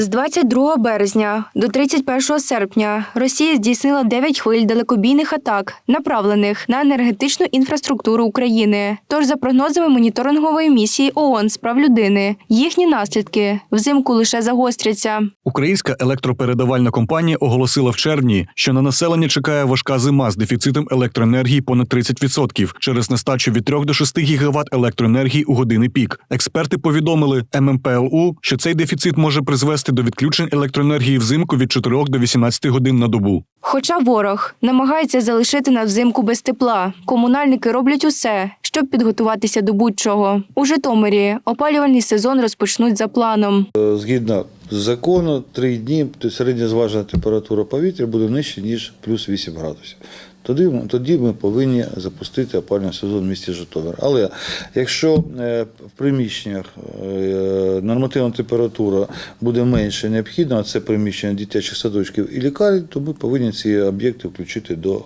З 22 березня до 31 серпня Росія здійснила 9 хвиль далекобійних атак, направлених на енергетичну інфраструктуру України. Тож, за прогнозами моніторингової місії ООН з прав людини, їхні наслідки взимку лише загостряться. Українська електропередавальна компанія оголосила в червні, що на населення чекає важка зима з дефіцитом електроенергії понад 30% через нестачу від 3 до 6 гігават електроенергії у години пік. Експерти повідомили ММПЛУ, що цей дефіцит може призвести до відключень електроенергії взимку від 4 до 18 годин на добу. Хоча ворог намагається залишити нас взимку без тепла, комунальники роблять усе, щоб підготуватися до будь-чого. У Житомирі опалювальний сезон розпочнуть за планом. Згідно закону, три дні то середня зважена температура повітря буде нижче, ніж плюс 8 градусів. Тоді, тоді ми повинні запустити опалювальний сезон в місті Житомир. Але якщо е, в приміщеннях е, нормативна температура буде менше необхідно, а це приміщення дитячих садочків і лікарень, то ми повинні ці об'єкти включити до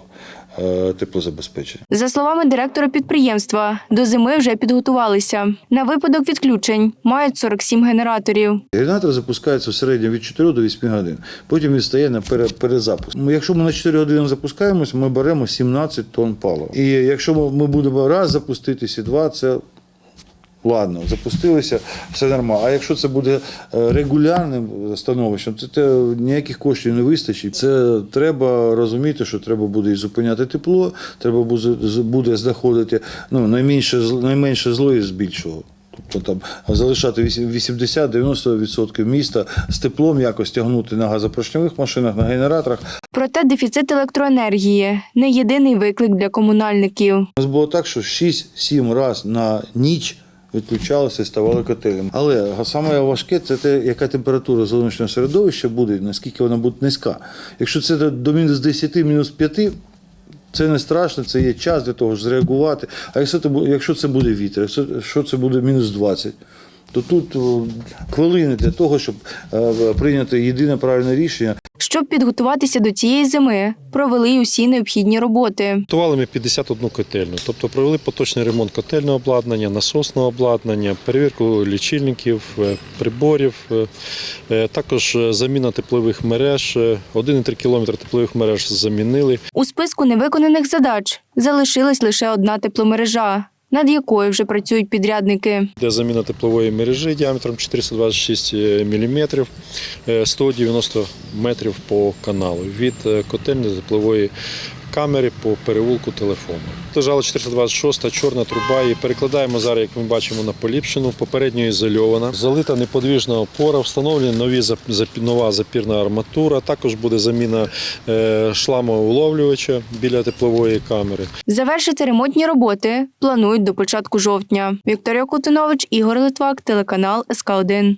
теплозабезпечення. За словами директора підприємства, до зими вже підготувалися. На випадок відключень мають 47 генераторів. Генератор запускається в середньому від 4 до 8 годин. Потім він стає на перезапуск. Ну, Якщо ми на 4 години запускаємось, ми беремо 17 тонн палива. І якщо ми будемо раз запуститися, два, це ладно, запустилися, все нормально. А якщо це буде е, регулярним становищем, то це ніяких коштів не вистачить. Це треба розуміти, що треба буде і зупиняти тепло, треба буде, буде знаходити ну, найменше, найменше зло із більшого. Тобто там залишати 80-90% міста з теплом якось тягнути на газопоршньових машинах, на генераторах. Проте дефіцит електроенергії не єдиний виклик для комунальників. У нас було так, що 6-7 разів на ніч відключалися і ставали котелем. Але саме важке це те, яка температура зовнішнього середовища буде, наскільки вона буде низька. Якщо це до мінус 10, мінус 5, це не страшно, це є час для того, щоб зреагувати. А якщо це, якщо це буде вітер, якщо це буде мінус 20, то тут хвилини для того, щоб е, прийняти єдине правильне рішення. Щоб підготуватися до цієї зими, провели й усі необхідні роботи. Готували ми 51 котельну, тобто провели поточний ремонт котельного обладнання, насосного обладнання, перевірку лічильників, е, приборів, е, е, також заміна теплових мереж. е, 1,3 км теплових мереж замінили. У списку невиконаних задач залишилась лише одна тепломережа, над якою вже працюють підрядники. Де заміна теплової мережі діаметром 426 мм, 190 метрів по каналу від котельної до теплової камери по переулку телефону. Лежала 426 чорна труба і перекладаємо зараз, як ми бачимо, на поліпшену, попередньо ізольована. Залита неподвіжна опора, встановлена нові нова запірна арматура. Також буде заміна е, шламового уловлювача біля теплової камери. Завершити ремонтні роботи планують до початку жовтня. Вікторія Кутинович, Ігор Литвак, телеканал СК 1